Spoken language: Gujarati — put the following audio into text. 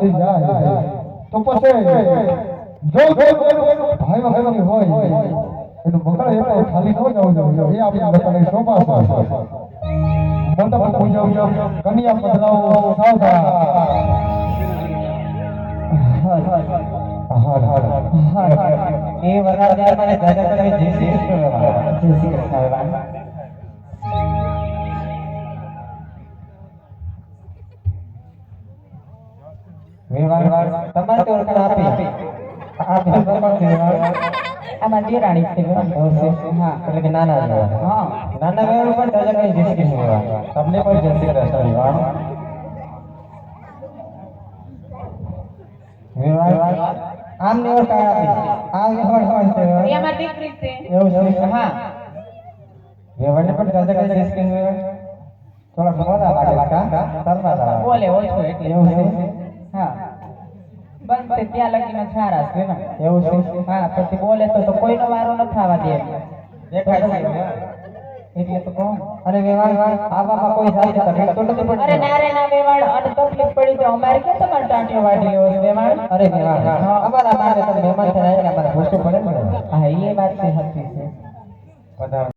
હારી જાય તો પછી જો કોઈ ભાઈ ભાઈ હોય એનું મંગળ એક ખાલી ન જવું જોઈએ એ આપણી બધાને શોભા છે મંડપ પૂજવ કન્યા પધરાવો સાવધાન હાડ હાડ એ વરાળ દે મને દાદા તમે જે શ્રી કૃષ્ણ વહેવાણ. જય શ્રી કૃષ્ણ વહેવાણ તમારે ઓળખાણ આમાં નાના વહેવાણ. હા નાના વહેવાણ પણ દાદા કહે જય શ્રી કૃષ્ણ વહેવાણ. તમને પણ જય શ્રી કૃષ્ણ વહેવાણ. વહેવાણ. આમ ને ઓળખાણ આપી આ વહેવાણ કોણ છે? અમારી છે એવું પણ દાદા કહે છે કે વેવણ થોડા મોડા લાગે લાગે બોલે ઓછો એટલે એવું છે બનશે ત્યાં લગીને સારા છે ને એવું છે? હા પછી બોલે તો તો કોઈનો વારો ન થવા દે દેખાય છે. એટલે તો કહું અને વેવાણ આવામાં કોઈ તકલીફ તો નથી અરે પડતી. ના રે ના વેવાણ અને તકલીફ પડી તો અમારે કે તમાર ટાંટીઓ વાટી લેવો વેવાણ અરે વેવાણ અમારા માટે તમે મહેમાન થઈને આવ્યા અમારે ભૂસું પડે ને. હા એ વાત છે સાચી છે.